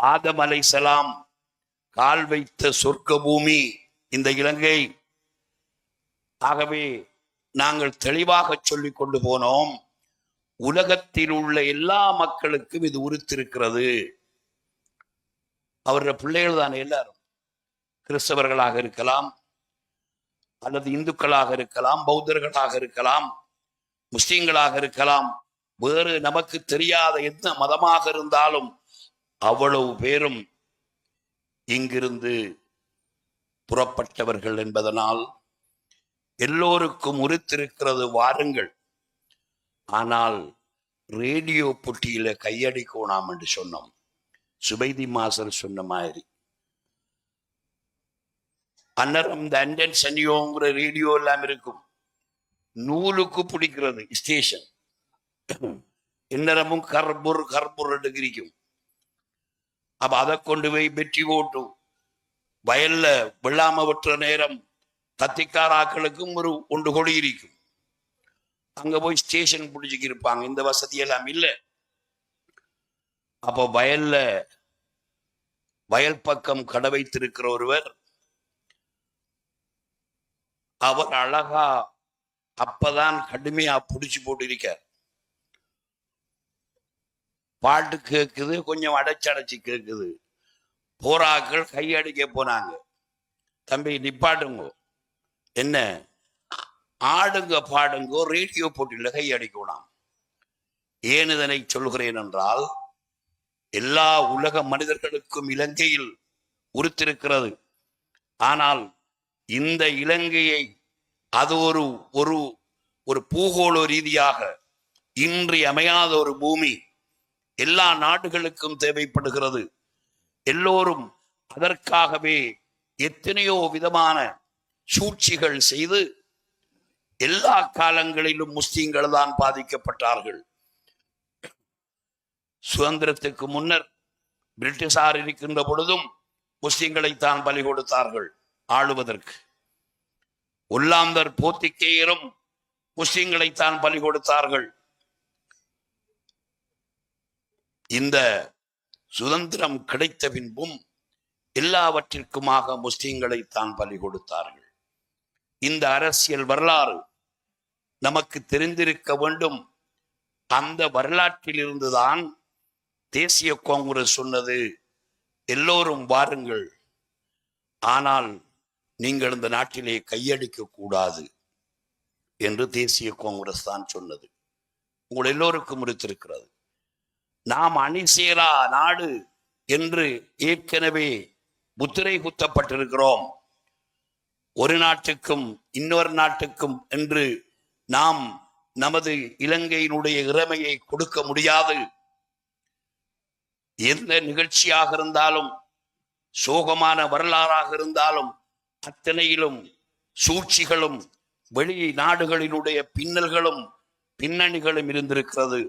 ஆதம் அலைசலாம் கால் வைத்த சொர்க்க பூமி இந்த இலங்கை. ஆகவே நாங்கள் தெளிவாக சொல்லி கொண்டு போனோம். உலகத்தில் உள்ள எல்லா மக்களுக்கும் இது உறுத்திருக்கிறது. அவருடைய பிள்ளைகள் தான் எல்லாரும். கிறிஸ்தவர்களாக இருக்கலாம் அல்லது இந்துக்களாக இருக்கலாம் பௌத்தர்களாக இருக்கலாம் முஸ்லீம்களாக இருக்கலாம். வேறு நமக்கு தெரியாத எந்த மதமாக இருந்தாலும் அவ்வளவு பேரும் இங்கிருந்து புறப்பட்டவர்கள் என்பதனால் எல்லோருக்கும் உரித்திருக்கிறது வாருங்கள். ஆனால் ரேடியோ புட்டியில கையடிக்கோணாம் என்று சொன்னோம். சுபைதி மாசர் சொன்ன மாதிரி. அன்னரம் இந்த அண்டன் சனியோங்கிற ரேடியோ எல்லாம் இருக்கும். நூலுக்கு பிடிக்கிறது ஸ்டேஷன் இன்னரமும் கர்புர் கர்புர் எடுக்கிரிக்கும் அப்ப அதை கொண்டு போய் வெற்றி ஓட்டும். வயல்ல வெள்ளாம விட்டுற நேரம் கத்திக்காராக்களுக்கும் ஒரு ஒன்று கொடி இருக்கும். அங்க போய் ஸ்டேஷன் பிடிச்சிக்கி இருப்பாங்க. இந்த வசதி எல்லாம் இல்லை. அப்போ வயல்ல வயல் பக்கம் கடை வைத்திருக்கிற ஒருவர் அவர் அழகா அப்பதான் கடுமையா புடிச்சு போட்டு இருக்கார் பாட்டு கேட்குது கொஞ்சம் அடைச்சடைச்சு கேட்குது போராக்கள் கையடிக்க போனாங்க. தம்பி நிப்பாட்டுங்க என்ன? ஆடுங்க பாடுங்கோ ரேடியோ போட்டியில் கையடிக்கணும் ஏன் இதனை சொல்கிறேன் என்றால் எல்லா உலக மனிதர்களுக்கும் இலங்கையில் உறுத்திருக்கிறது. ஆனால் இந்த இலங்கையை அது ஒரு ஒரு ஒரு பூகோள ரீதியாக இன்றி அமையாத ஒரு பூமி எல்லா நாடுகளுக்கும் தேவைப்படுகிறது. எல்லோரும் அதற்காகவே எத்தனையோ விதமான சூழ்ச்சிகள் செய்து எல்லா காலங்களிலும் முஸ்லீம்கள் தான் பாதிக்கப்பட்டார்கள். சுதந்திரத்துக்கு முன்னர் பிரிட்டிஷார் இருக்கின்ற பொழுதும் முஸ்லிம்களைத்தான் பலி கொடுத்தார்கள் ஆளுவதற்கு. ஒல்லாந்தர் போத்திக்கேயரும் முஸ்லிம்களைத்தான் பலி கொடுத்தார்கள். இந்த சுதந்திரம் கிடைத்த பின்பும் எல்லாவற்றிற்குமாக முஸ்லிம்களைத்தான் பலி கொடுத்தார்கள். இந்த அரசியல் வரலாறு நமக்கு தெரிந்திருக்க வேண்டும். அந்த வரலாற்றில் இருந்துதான் தேசிய காங்கிரஸ் சொன்னது எல்லோரும் வாருங்கள். ஆனால் நீங்கள் இந்த நாட்டிலே கையடிக்க கூடாது என்று தேசிய காங்கிரஸ் தான் சொன்னது. உங்கள் எல்லோருக்கும் முடித்திருக்கிறது நாம் அணிசேரா நாடு என்று ஏற்கனவே முத்திரை குத்தப்பட்டிருக்கிறோம். ஒரு நாட்டுக்கும் இன்னொரு நாட்டுக்கும் என்று நாம் நமது இலங்கையினுடைய இறமையை கொடுக்க முடியாது. எந்த நிகழ்ச்சியாக இருந்தாலும் சோகமான வரலாறாக இருந்தாலும் அத்தனையிலும் சூழ்ச்சிகளும் வெளி நாடுகளினுடைய பின்னல்களும் பின்னணிகளும் இருந்திருக்கிறது.